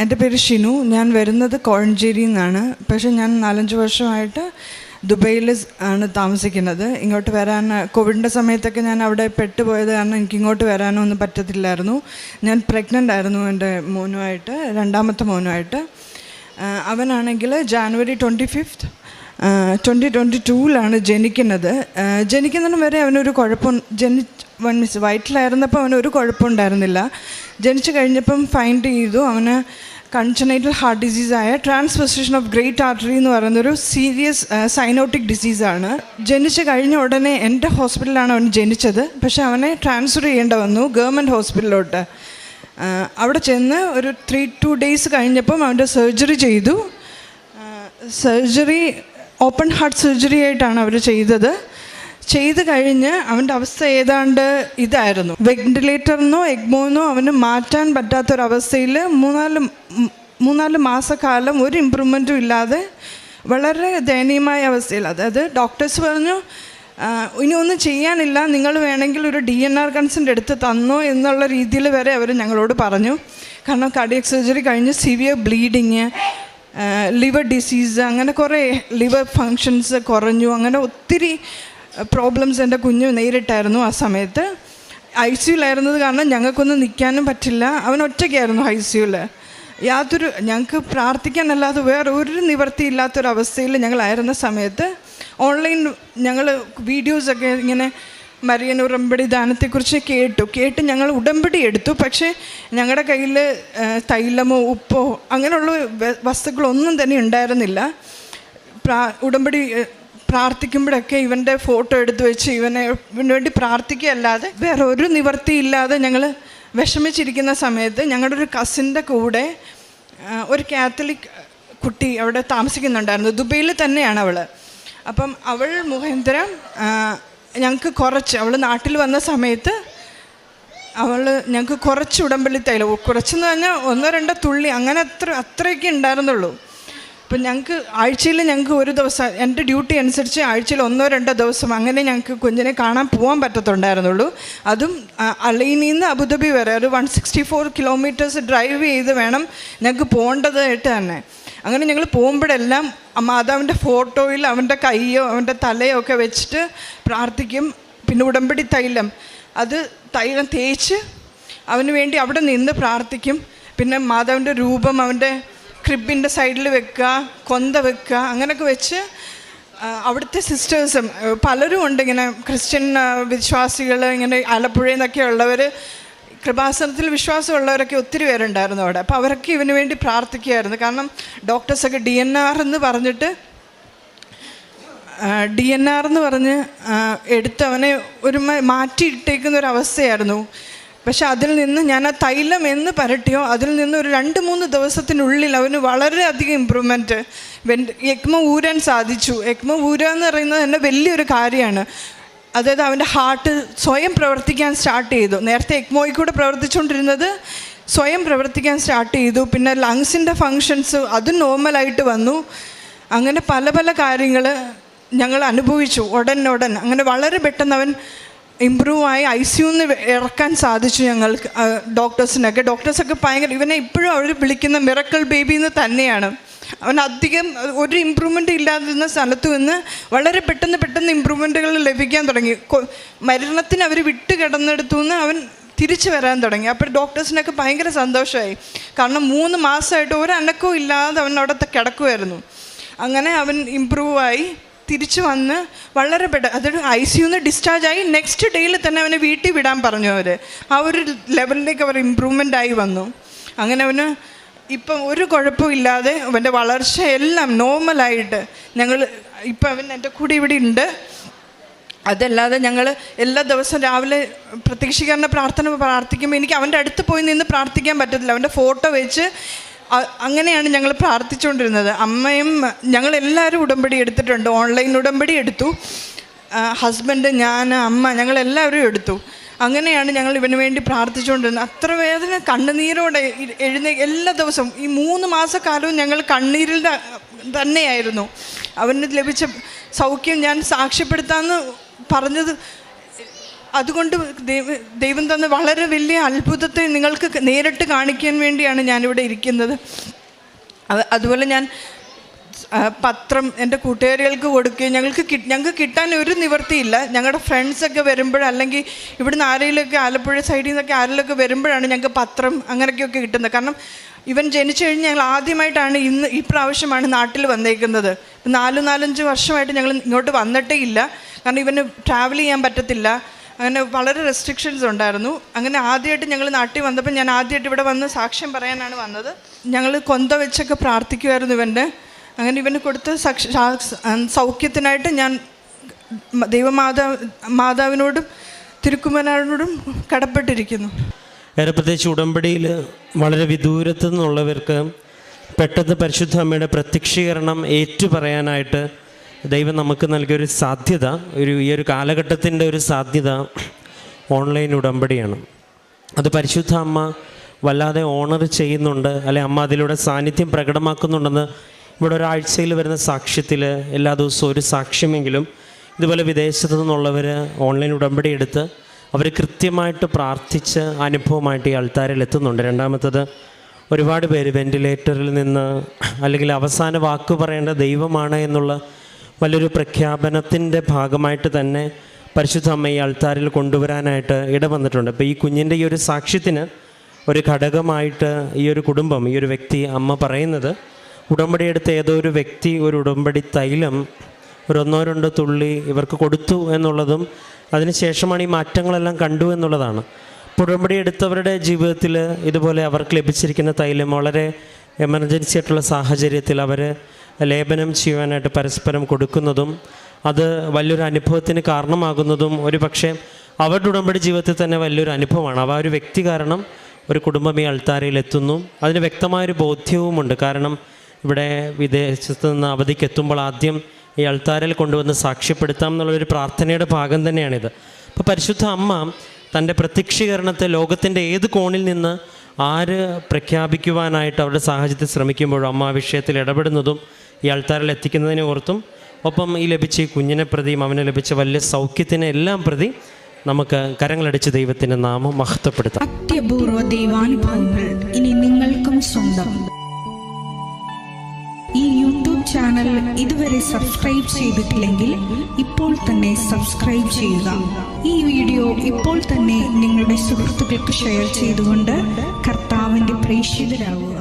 എന്റെ പേര് ഷിനു. ഞാൻ വരുന്നത് കോഴഞ്ചേരിയിൽ നിന്നാണ്. പക്ഷേ ഞാൻ നാലഞ്ച് വർഷമായിട്ട് ദുബൈയിൽ ആണ് താമസിക്കുന്നത്. ഇങ്ങോട്ട് വരാൻ കോവിഡിന്റെ സമയത്തൊക്കെ ഞാൻ അവിടെ പെട്ടുപോയത് കാരണം എനിക്ക് ഇങ്ങോട്ട് വരാനോ ഒന്നും പറ്റത്തില്ലായിരുന്നു. ഞാൻ പ്രഗ്നന്റ് ആയിരുന്നു എന്റെ മോനുമായിട്ട് രണ്ടാമത്തെ മോനുമായിട്ട്. അവനാണെങ്കിൽ January twenty fifth twenty twenty ടൂവിലാണ് ജനിക്കുന്നത്. ജനിക്കുന്നതിന് വരെ അവനൊരു കുഴപ്പം ജനി വൺ മിസ് വയറ്റിലായിരുന്നപ്പോൾ ഒരു കുഴപ്പമുണ്ടായിരുന്നില്ല. ജനിച്ചു കഴിഞ്ഞപ്പം ഫൈൻഡ് ചെയ്തു. അവന് കൺജനൈറ്റൽ ഹാർട്ട് ഡിസീസായ ട്രാൻസ്പൊസിഷൻ ഓഫ് ഗ്രേറ്റ് ആർട്ടറി എന്ന് പറയുന്നൊരു സീരിയസ് സൈനോട്ടിക് ഡിസീസാണ് ജനിച്ച് കഴിഞ്ഞ ഉടനെ എന്റെ ഹോസ്പിറ്റലിലാണ് അവൻ ജനിച്ചത്. പക്ഷെ അവനെ ട്രാൻസ്ഫർ ചെയ്യേണ്ട വന്നു ഗവൺമെന്റ് ഹോസ്പിറ്റലിലോട്ട് അവിടെ ചെന്ന് ഒരു ത്രീ ടു ഡേയ്സ് കഴിഞ്ഞപ്പം അവന്റെ സർജറി ചെയ്തു. സർജറി ഓപ്പൺ ഹാർട്ട് സർജറി ആയിട്ടാണ് അവർ ചെയ്തത്. ചെയ്ത് കഴിഞ്ഞ് അവന്റെ അവസ്ഥ ഏതാണ്ട് ഇതായിരുന്നു. വെന്റിലേറ്ററിനോ എഗ്മോന്നോ അവന് മാറ്റാൻ പറ്റാത്തൊരവസ്ഥയിൽ മൂന്നാൽ മൂന്നാൽ മാസക്കാലം ഒരു ഇമ്പ്രൂവ്മെന്റും ഇല്ലാതെ വളരെ ദയനീയമായ അവസ്ഥയിൽ. അതായത് ഡോക്ടേഴ്സ് പറഞ്ഞു "ആ, ഇനി ഒന്നും ചെയ്യാനില്ല. നിങ്ങൾ വേണമെങ്കിൽ ഒരു ഡി എൻ ആർ കൺസെന്റ് എടുത്ത് തന്നോ എന്നുള്ള രീതിയിൽ വരെ അവർ ഞങ്ങളോട് പറഞ്ഞു. കാരണം കാർഡിയക് സർജറി കഴിഞ്ഞ് സിവിയർ ബ്ലീഡിങ് ലിവർ ഡിസീസ് അങ്ങനെ കുറേ ലിവർ ഫങ്ഷൻസ് കുറഞ്ഞു. അങ്ങനെ ഒത്തിരി പ്രോബ്ലംസ് എന്റെ കുഞ്ഞ് നേരിട്ടായിരുന്നു ആ സമയത്ത്. ഐ സിയുലായിരുന്നത് കാരണം ഞങ്ങൾക്കൊന്നും നിൽക്കാനും പറ്റില്ല. അവൻ ഒറ്റയ്ക്കായിരുന്നു ഐ സിയുൽ യാതൊരു ഞങ്ങൾക്ക് പ്രാർത്ഥിക്കാനല്ലാതെ വേറെ ഒരു നിവർത്തിയില്ലാത്തൊരവസ്ഥയിൽ ഞങ്ങളായിരുന്ന സമയത്ത് ഓൺലൈൻ ഞങ്ങൾ വീഡിയോസൊക്കെ ഇങ്ങനെ മരിയൻ ഉടമ്പടി ദാനത്തെക്കുറിച്ച് കേട്ടു. കേട്ട് ഞങ്ങൾ ഉടമ്പടി എടുത്തു. പക്ഷേ ഞങ്ങളുടെ കയ്യിൽ തൈലമോ ഉപ്പോ അങ്ങനെയുള്ള വസ്തുക്കളൊന്നും തന്നെ ഉണ്ടായിരുന്നില്ല. പ്രാ ഉടമ്പടി പ്രാർത്ഥിക്കുമ്പോഴൊക്കെ ഇവന്റെ ഫോട്ടോ എടുത്തു വെച്ച് ഇവനെ ഇവന് വേണ്ടി പ്രാർത്ഥിക്കുകയല്ലാതെ വേറെ ഒരു നിവർത്തിയില്ലാതെ ഞങ്ങൾ വിഷമിച്ചിരിക്കുന്ന സമയത്ത് ഞങ്ങളുടെ ഒരു കസിന്റെ കൂടെ ഒരു കാത്തലിക് കുട്ടി അവിടെ താമസിക്കുന്നുണ്ടായിരുന്നു. ദുബൈയിൽ തന്നെയാണ് അവൾ അപ്പം അവൾ മുഖേന്ദ്രം ഞങ്ങൾക്ക് കുറച്ച് അവൾ നാട്ടിൽ വന്ന സമയത്ത് അവൾ ഞങ്ങൾക്ക് കുറച്ച് ഉടമ്പള്ളി തൈലം കുറച്ചെന്ന് പറഞ്ഞാൽ ഒന്നോ രണ്ടോ തുള്ളി അങ്ങനെ അത്ര അത്രയൊക്കെ ഉണ്ടായിരുന്നുള്ളൂ. അപ്പം ഞങ്ങൾക്ക് ആഴ്ചയിൽ ഞങ്ങൾക്ക് ഒരു ദിവസം എന്റെ ഡ്യൂട്ടി അനുസരിച്ച് ആഴ്ചയിൽ ഒന്നോ രണ്ടോ ദിവസം അങ്ങനെ ഞങ്ങൾക്ക് കുഞ്ഞിനെ കാണാൻ പോകാൻ പറ്റത്തുണ്ടായിരുന്നുള്ളൂ. അതും അലൈനിൽ നിന്ന് അബുദാബി വരെ ഒരു one sixty four kilometres drive ചെയ്ത് വേണം ഞങ്ങൾക്ക് പോകേണ്ടതായിട്ട് തന്നെ. അങ്ങനെ ഞങ്ങൾ പോകുമ്പോഴെല്ലാം മാതാവിന്റെ ഫോട്ടോയിൽ അവന്റെ കൈയോ അവന്റെ തലയോ ഒക്കെ വെച്ചിട്ട് പ്രാർത്ഥിക്കും. പിന്നെ ഉടമ്പടി തൈലം. അത് തൈലം തേച്ച് അവന് വേണ്ടി അവിടെ നിന്ന് പ്രാർത്ഥിക്കും. പിന്നെ മാതാവിന്റെ രൂപം അവന്റെ ക്രിബിന്റെ സൈഡിൽ വെക്കുക കൊന്ത വെക്കുക അങ്ങനെയൊക്കെ വെച്ച് അവിടുത്തെ സിസ്റ്റേഴ്സും പലരും ഉണ്ട് ഇങ്ങനെ ക്രിസ്ത്യൻ വിശ്വാസികൾ ഇങ്ങനെ ആലപ്പുഴയിൽ നിന്നൊക്കെ ഉള്ളവർ കൃപാസനത്തിൽ വിശ്വാസമുള്ളവരൊക്കെ ഒത്തിരി പേരുണ്ടായിരുന്നു അവിടെ. അപ്പോൾ അവരൊക്കെ ഇവന് വേണ്ടി പ്രാർത്ഥിക്കുകയായിരുന്നു. കാരണം ഡോക്ടേഴ്സൊക്കെ ഡി എൻ ആർ എന്ന് പറഞ്ഞിട്ട് ഡി എൻ ആർ എന്ന് പറഞ്ഞ് എടുത്തവനെ ഒരു മാറ്റി മാറ്റിയിട്ടേക്കുന്ന ഒരു അവസ്ഥയായിരുന്നു. പക്ഷെ അതിൽ നിന്ന് ഞാൻ ആ തൈലം എന്ന് പരട്ടിയോ അതിൽ നിന്ന് ഒരു രണ്ട് മൂന്ന് ദിവസത്തിനുള്ളിൽ അവന് വളരെയധികം ഇമ്പ്രൂവ്മെന്റ് എക്മ ഊരാൻ സാധിച്ചു. എക്മ ഊരുക എന്ന് പറയുന്നത് തന്നെ വലിയൊരു കാര്യമാണ്. അതായത് അവന്റെ ഹാർട്ട് സ്വയം പ്രവർത്തിക്കാൻ സ്റ്റാർട്ട് ചെയ്തു. നേരത്തെ എക്മോയിൽ കൂടെ പ്രവർത്തിച്ചുകൊണ്ടിരുന്നത് സ്വയം പ്രവർത്തിക്കാൻ സ്റ്റാർട്ട് ചെയ്തു. പിന്നെ ലങ്സിന്റെ ഫങ്ഷൻസ് അത് നോർമലായിട്ട് വന്നു. അങ്ങനെ പല പല കാര്യങ്ങൾ ഞങ്ങൾ അനുഭവിച്ചു. ഉടൻ ഉടൻ. അങ്ങനെ വളരെ പെട്ടെന്ന് അവൻ ഇമ്പ്രൂവ് ആയി ഐ സിയുന്ന് ഇറക്കാൻ സാധിച്ചു ഞങ്ങൾക്ക് ഡോക്ടേഴ്സിനൊക്കെ. ഡോക്ടേഴ്സൊക്കെ ഭയങ്കര ഇവനെ ഇപ്പോഴും അവർ വിളിക്കുന്ന മിറക്കൾ ബേബി എന്ന് തന്നെയാണ്. അവൻ അധികം ഒരു ഇമ്പ്രൂവ്മെന്റ് ഇല്ലാതിരുന്ന സ്ഥലത്തു നിന്ന് വളരെ പെട്ടെന്ന് പെട്ടെന്ന് ഇമ്പ്രൂവ്മെന്റുകൾ ലഭിക്കാൻ തുടങ്ങി. മരണത്തിന് അവർ വിട്ട് കിടന്നെടുത്തു നിന്ന് അവൻ തിരിച്ചു വരാൻ തുടങ്ങി. അപ്പോൾ ഡോക്ടേഴ്സിനൊക്കെ ഭയങ്കര സന്തോഷമായി. കാരണം മൂന്ന് മാസമായിട്ട് ഒരു ഇല്ലാതെ അവൻ അവിടെ കിടക്കുമായിരുന്നു അങ്ങനെ അവൻ ഇമ്പ്രൂവ് ആയി തിരിച്ചു വന്ന് വളരെ പെട്ട അതൊരു ഐ സിയുന്ന് ഡിസ്ചാർജ് ആയി നെക്സ്റ്റ് ഡേയിൽ തന്നെ അവനെ വീട്ടിൽ വിടാൻ പറഞ്ഞു അവർ ആ ഒരു ലെവലിലേക്ക് അവർ ഇമ്പ്രൂവ്മെന്റ് ആയി വന്നു. അങ്ങനെ അവന് ഇപ്പം ഒരു കുഴപ്പമില്ലാതെ അവന്റെ വളർച്ച എല്ലാം നോർമലായിട്ട് ഞങ്ങൾ ഇപ്പം അവൻ എന്റെ കൂടെ ഇവിടെ ഉണ്ട്. അതല്ലാതെ ഞങ്ങൾ എല്ലാ ദിവസവും രാവിലെ പ്രത്യക്ഷീകരണ പ്രാർത്ഥന പ്രാർത്ഥിക്കുമ്പോൾ എനിക്ക് അവന്റെ അടുത്ത് പോയി നിന്ന് പ്രാർത്ഥിക്കാൻ പറ്റത്തില്ല. അവന്റെ ഫോട്ടോ വെച്ച് അങ്ങനെയാണ് ഞങ്ങൾ പ്രാർത്ഥിച്ചുകൊണ്ടിരുന്നത്. അമ്മയും ഞങ്ങളെല്ലാവരും ഉടമ്പടി എടുത്തിട്ടുണ്ട്. ഓൺലൈൻ ഉടമ്പടി എടുത്തു. ഹസ്ബൻഡ് ഞാൻ അമ്മ ഞങ്ങളെല്ലാവരും എടുത്തു. അങ്ങനെയാണ് ഞങ്ങൾ ഇവന് വേണ്ടി പ്രാർത്ഥിച്ചുകൊണ്ടിരുന്നത്. അത്ര വേദന കണ്ണുനീരോടെ എഴുന്ന എല്ലാ ദിവസവും. ഈ മൂന്ന് മാസക്കാലവും ഞങ്ങൾ കണ്ണീരിൽ തന്നെയായിരുന്നു. അവന് ലഭിച്ച സൗഖ്യം ഞാൻ സാക്ഷ്യപ്പെടുത്താമെന്ന് പറഞ്ഞത് അതുകൊണ്ട് ദൈവം തന്ന വളരെ വലിയ അത്ഭുതത്തെ നിങ്ങൾക്ക് നേരിട്ട് കാണിക്കാൻ വേണ്ടിയാണ് ഞാനിവിടെ ഇരിക്കുന്നത്. അത് അതുപോലെ ഞാൻ പത്രം എന്റെ കൂട്ടുകാരികൾക്ക് കൊടുക്കുകയും ഞങ്ങൾക്ക് ഞങ്ങൾക്ക് കിട്ടാൻ ഒരു നിവൃത്തിയില്ല ഞങ്ങളുടെ ഫ്രണ്ട്സൊക്കെ വരുമ്പോൾ അല്ലെങ്കിൽ ഇവിടുന്ന് ആരെങ്കിലുമൊക്കെ ആലപ്പുഴ സൈഡിൽ നിന്നൊക്കെ ആരെങ്കിലുമൊക്കെ വരുമ്പോഴാണ് ഞങ്ങൾക്ക് പത്രം അങ്ങനെയൊക്കെയൊക്കെ കിട്ടുന്നത്. കാരണം ഇവൻ ജനിച്ചു കഴിഞ്ഞ് ഞങ്ങൾ ആദ്യമായിട്ടാണ് ഇന്ന് ഈ പ്രാവശ്യമാണ് നാട്ടിൽ വന്നേക്കുന്നത്. നാല് നാലഞ്ച് വർഷമായിട്ട് ഞങ്ങൾ ഇങ്ങോട്ട് വന്നിട്ടേ ഇല്ല. കാരണം ഇവന് ട്രാവൽ ചെയ്യാൻ പറ്റത്തില്ല. അങ്ങനെ വളരെ റെസ്ട്രിക്ഷൻസ് ഉണ്ടായിരുന്നു. അങ്ങനെ ആദ്യമായിട്ട് ഞങ്ങൾ നാട്ടിൽ വന്നപ്പോൾ ഞാൻ ആദ്യമായിട്ട് ഇവിടെ വന്ന് സാക്ഷ്യം പറയാനാണ് വന്നത്. ഞങ്ങൾ കൊന്ത വെച്ചൊക്കെ പ്രാർത്ഥിക്കുമായിരുന്നു ഇവന്റെ അങ്ങനെ ഇവന് കൊടുത്ത് സൗഖ്യത്തിനായിട്ട് ഞാൻ ദൈവമാതാ മാതാവിനോടും തിരുക്കുമനാടിനോടും കടപ്പെട്ടിരിക്കുന്നു. വേറെ പ്രത്യേകിച്ച് ഉടമ്പടിയിൽ വളരെ വിദൂരത്തു നിന്നുള്ളവർക്ക് പെട്ടെന്ന് പരിശുദ്ധ അമ്മയുടെ പ്രത്യക്ഷീകരണം ഏറ്റുപറയാനായിട്ട് ദൈവം നമുക്ക് നൽകിയൊരു സാധ്യത ഒരു ഈ ഒരു കാലഘട്ടത്തിന്റെ ഒരു സാധ്യത ഓൺലൈൻ ഉടമ്പടിയാണ്. അത് പരിശുദ്ധ അമ്മ വല്ലാതെ ഓണർ ചെയ്യുന്നുണ്ട് അല്ലെ അമ്മ അതിലൂടെ സാന്നിധ്യം പ്രകടമാക്കുന്നുണ്ടെന്ന് ഇവിടെ ഒരാഴ്ചയിൽ വരുന്ന സാക്ഷ്യത്തിൽ എല്ലാ ദിവസവും ഒരു സാക്ഷ്യമെങ്കിലും ഇതുപോലെ വിദേശത്തു നിന്നുള്ളവർ ഓൺലൈൻ ഉടമ്പടി എടുത്ത് അവർ കൃത്യമായിട്ട് പ്രാർത്ഥിച്ച് അനുഭവമായിട്ട് ഈ ആൾത്താരിൽ എത്തുന്നുണ്ട്. രണ്ടാമത്തത് ഒരുപാട് പേര് വെന്റിലേറ്ററിൽ നിന്ന് അല്ലെങ്കിൽ അവസാന വാക്ക് പറയേണ്ട ദൈവമാണ് എന്നുള്ള വലിയൊരു പ്രഖ്യാപനത്തിന്റെ ഭാഗമായിട്ട് തന്നെ പരിശുദ്ധ ഈ അൾത്താരിൽ കൊണ്ടുവരാനായിട്ട് ഇടവന്നിട്ടുണ്ട് അപ്പോൾ ഈ കുഞ്ഞിന്റെ ഈ ഒരു സാക്ഷ്യത്തിന് ഒരു ഘടകമായിട്ട് ഈ ഒരു കുടുംബം ഈ ഒരു വ്യക്തി അമ്മ പറയുന്നത് ഉടമ്പടി എടുത്ത ഏതോ ഒരു വ്യക്തി ഒരു ഉടമ്പടി തൈലം ഒരു ഒന്നോ രണ്ടോ തുള്ളി ഇവർക്ക് കൊടുത്തു എന്നുള്ളതും അതിനുശേഷമാണ് ഈ മാറ്റങ്ങളെല്ലാം കണ്ടു എന്നുള്ളതാണ്. ഉടമ്പടി എടുത്തവരുടെ ജീവിതത്തിൽ ഇതുപോലെ അവർക്ക് ലഭിച്ചിരിക്കുന്ന തൈലം വളരെ എമർജൻസി ആയിട്ടുള്ള സാഹചര്യത്തിൽ അവർ ലേപനം ചെയ്യുവാനായിട്ട് പരസ്പരം കൊടുക്കുന്നതും അത് വലിയൊരു അനുഭവത്തിന് കാരണമാകുന്നതും ഒരു പക്ഷേ അവരുടെ ഉടമ്പടി ജീവിതത്തിൽ തന്നെ വലിയൊരു അനുഭവമാണ്. അവ ഒരു വ്യക്തി കാരണം ഒരു കുടുംബം ഈ അൾത്താരയിൽ എത്തുന്നു. അതിന് വ്യക്തമായൊരു ബോധ്യവുമുണ്ട്. കാരണം ഇവിടെ വിദേശത്ത് നിന്ന് അവധിക്ക് എത്തുമ്പോൾ ആദ്യം ഈ അൾത്താരയിൽ കൊണ്ടുവന്ന് സാക്ഷ്യപ്പെടുത്താം എന്നുള്ളൊരു പ്രാർത്ഥനയുടെ ഭാഗം തന്നെയാണിത്. അപ്പോൾ പരിശുദ്ധ അമ്മ തന്റെ പ്രത്യക്ഷീകരണത്തെ ലോകത്തിന്റെ ഏത് കോണിൽ നിന്ന് ആര് പ്രഖ്യാപിക്കുവാനായിട്ട് അവരുടെ സാഹചര്യത്തിൽ ശ്രമിക്കുമ്പോഴും അമ്മ ആ വിഷയത്തിൽ ഇടപെടുന്നതും ഈ ആൾത്താരിൽ എത്തിക്കുന്നതിനെ ഓർത്തും ഒപ്പം ഈ ലഭിച്ച ഈ കുഞ്ഞിനെ പ്രതിയും അവന് ലഭിച്ച വലിയ സൗഖ്യത്തിനെ എല്ലാം പ്രതി നമുക്ക് കരങ്ങളടിച്ച് ദൈവത്തിന്റെ നാമം മഹത്വപ്പെടുത്താം. ഇനി നിങ്ങൾക്കും സ്വന്തം. ഈ യൂട്യൂബ് ചാനൽ ഇതുവരെ സബ്സ്ക്രൈബ് ചെയ്തിട്ടില്ലെങ്കിൽ ഇപ്പോൾ തന്നെ സബ്സ്ക്രൈബ് ചെയ്യുക. ഈ വീഡിയോ ഇപ്പോൾ തന്നെ നിങ്ങളുടെ സുഹൃത്തുക്കൾക്ക് ഷെയർ ചെയ്തുകൊണ്ട് കർത്താവിന്റെ പ്രേക്ഷിതരാകുക.